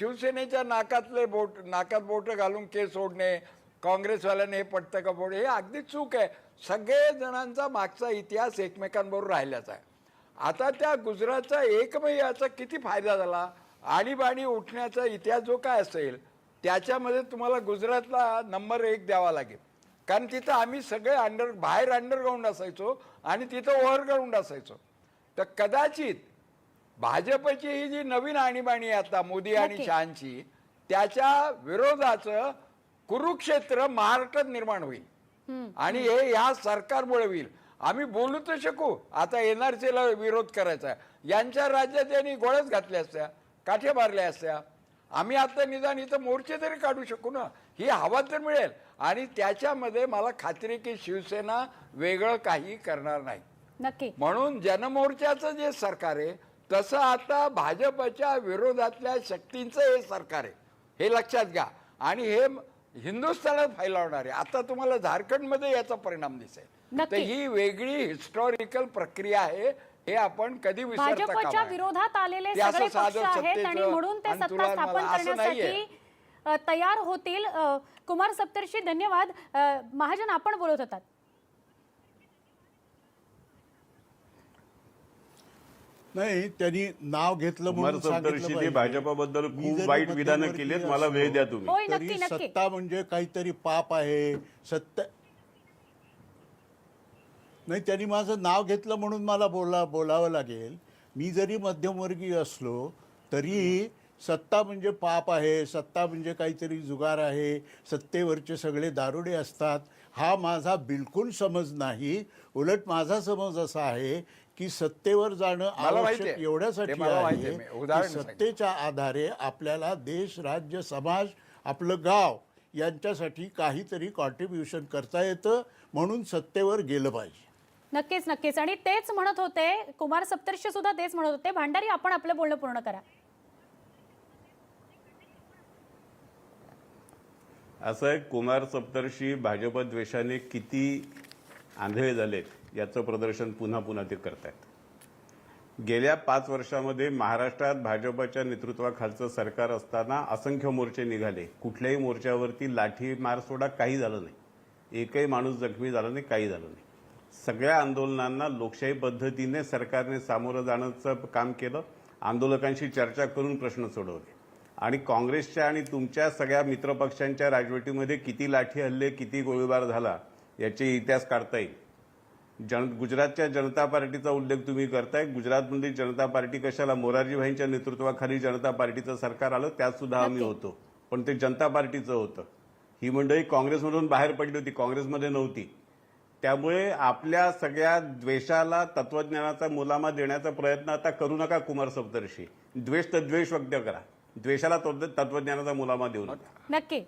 शिवसेनेच्या नाकातले बोट नाकात बोटं घालून केस सोडणे काँग्रेसवाल्याने हे पटतं का बोट हे अगदी चूक आहे. सगळे जणांचा मागचा इतिहास एकमेकांबरोबर राहिल्याचा आहे. आता त्या गुजरातचा एकमेव याचा किती फायदा झाला? आणीबाणी उठण्याचा इतिहास जो काय असेल त्याच्यामध्ये तुम्हाला गुजरातला नंबर एक द्यावा लागेल. कारण तिथं आम्ही सगळे अंडर बाहेर अंडरग्राऊंड असायचो आणि तिथं ओव्हरग्राऊंड असायचो. तर कदाचित भाजपची ही जी नवीन आणीबाणी आहे आता मोदी आणि नक्की. शहाची त्याच्या विरोधाचं कुरुक्षेत्र महाराष्ट्रात निर्माण होईल. आणि हे ह्या सरकारमुळे होईल. आम्ही बोलू तर शकू. आता एनआरसीला विरोध करायचा. आहे यांच्या राज्यात यांनी गोळ्याच घातल्या असत्या काठ्या मारल्या असत्या. आम्ही आता निदान इथं मोर्चे तरी काढू शकू ना? ही हवा तर मिळेल. आणि त्याच्यामध्ये मला खात्री की शिवसेना वेगळं काही करणार नाही. नक्की. म्हणून जनमोर्चाचं जे सरकार आहे तसं आता भाजपच्या विरोधातल्या शक्तींचं हे सरकार आहे. हे लक्षात घ्या. आणि हे हिंदुस्थानात फैलावणार आहे आता तुम्हाला झारखंडमध्ये याचा परिणाम दिसेल. तर ही वेगळी हिस्टॉरिकल प्रक्रिया आहे हे आपण कधी भाजपच्या. विरोधात आलेले सगळे पक्ष आहेत आणि म्हणून ते सत्ता स्थापन करण्यासाठी तयार होतील. कुमार सप्तर्षी धन्यवाद. महाजन आपण बोलत होतात. नाही त्यांनी नाव घेतलं म्हणून सांगितलं सप्तर्षींनी पाहिजे. भाजपाबद्दल मी खूप जरी वाईट विधानं मध्यवर्ती केलीत मला वेळ द्या तुम्ही. होय तरी नक्की. सत्ता म्हणजे काहीतरी पाप आहे. सत्ता नाही त्यांनी माझं नाव घेतलं म्हणून मला बोला बोलावं लागेल. मी जरी मध्यमवर्गीय असलो तरी सत्ता म्हणजे पाप आहे सत्ता म्हणजे काहीतरी जुगार आहे सत्तेवरचे सगळे दारुडे असतात. हा माझा बिलकुल समज नाही. उलट माझा समज असा आहे की सत्तेवर जाणं आवश्यक आहे. एवढ्यासाठी आहे की. सत्तेच्या आधारे आपल्याला देश राज्य समाज आपलं गाव यांच्यासाठी काहीतरी कॉन्ट्रीब्युशन करता येतं म्हणून सत्तेवर गेलं पाहिजे. नक्कीच नक्कीच. आणि तेच म्हणत होते कुमार सप्तर्षी सुद्धा तेच म्हणत होते. भांडारी आपण आपलं बोलणं पूर्ण करा. असं आहे कुमार सप्तर्षी भाजप द्वेषाने किती आंधळे झालेत. याचं प्रदर्शन पुन्हा पुन्हा ते करतायत. गेल्या पाच वर्षामध्ये महाराष्ट्रात भाजपच्या नेतृत्वाखालचं सरकार असताना असंख्य मोर्चे निघाले. कुठल्याही मोर्चावरती लाठी मार सोडा काही झालं नाही. एकही माणूस जखमी झाला नाही काही झालं नाही. सगळ्या आंदोलनांना लोकशाही पद्धतीने सरकारने सामोरं जाण्याचं काम केलं. आंदोलकांशी चर्चा करून प्रश्न सोडवले. आणि काँग्रेसच्या आणि तुमच्या सगळ्या मित्रपक्षांच्या राजवटीमध्ये किती लाठी हल्ले किती गोळीबार झाला याचे इतिहास काढता येईल. जन गुजरातच्या जनता पार्टीचा उल्लेख तुम्ही करताय. गुजरातमध्ये जनता पार्टी कशाला? मोरारजीभाईंच्या नेतृत्वाखाली जनता पार्टीचं सरकार आलं त्यात सुद्धा आम्ही होतो. पण ते जनता पार्टीचं होतं. ही मंडळी काँग्रेसमधून बाहेर पडली होती काँग्रेसमध्ये नव्हती. त्यामुळे आपल्या सगळ्या द्वेषाला तत्वज्ञानाचा मुलामा देण्याचा प्रयत्न आता करू नका कुमार सप्तर्षी. द्वेष तर द्वेष व्यक्त करा. द्वेषाला तत्व- तत्वज्ञानाचा मुलामा देऊ नका. नक्की.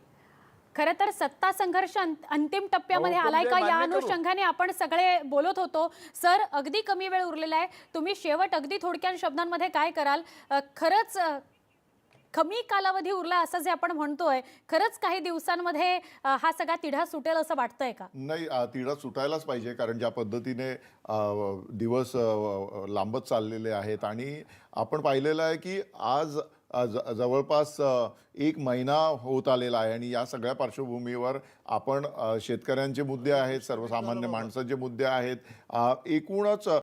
खरं तर सत्ता संघर्ष अंत- अंतिम टप्प्यामध्ये आलाय का? या. अनुषंगाने आपण सगळे बोलत होतो. सर अगदी कमी वेळ उरलेला आहे. तुम्ही शेवट अगदी थोडक्या शब्दांमध्ये काय कराल? खरंच कमी कालावधी उरला असं जे आपण म्हणतोय खरंच काही दिवसांमध्ये हा सगळा तिढा सुटेल असं वाटतंय का? नाही तिढा सुटायलाच पाहिजे कारण ज्या पद्धतीने दिवस लांबत चाललेले आहेत आणि आपण पाहिलेलं आहे की आज ज- जवळपास एक महिना होत आलेला आहे आणि या सगळ्या पार्श्वभूमीवर आपण शेतकऱ्यांचे मुद्दे आहेत सर्वसामान्य माणसाचे मुद्दे आहेत. एकूणच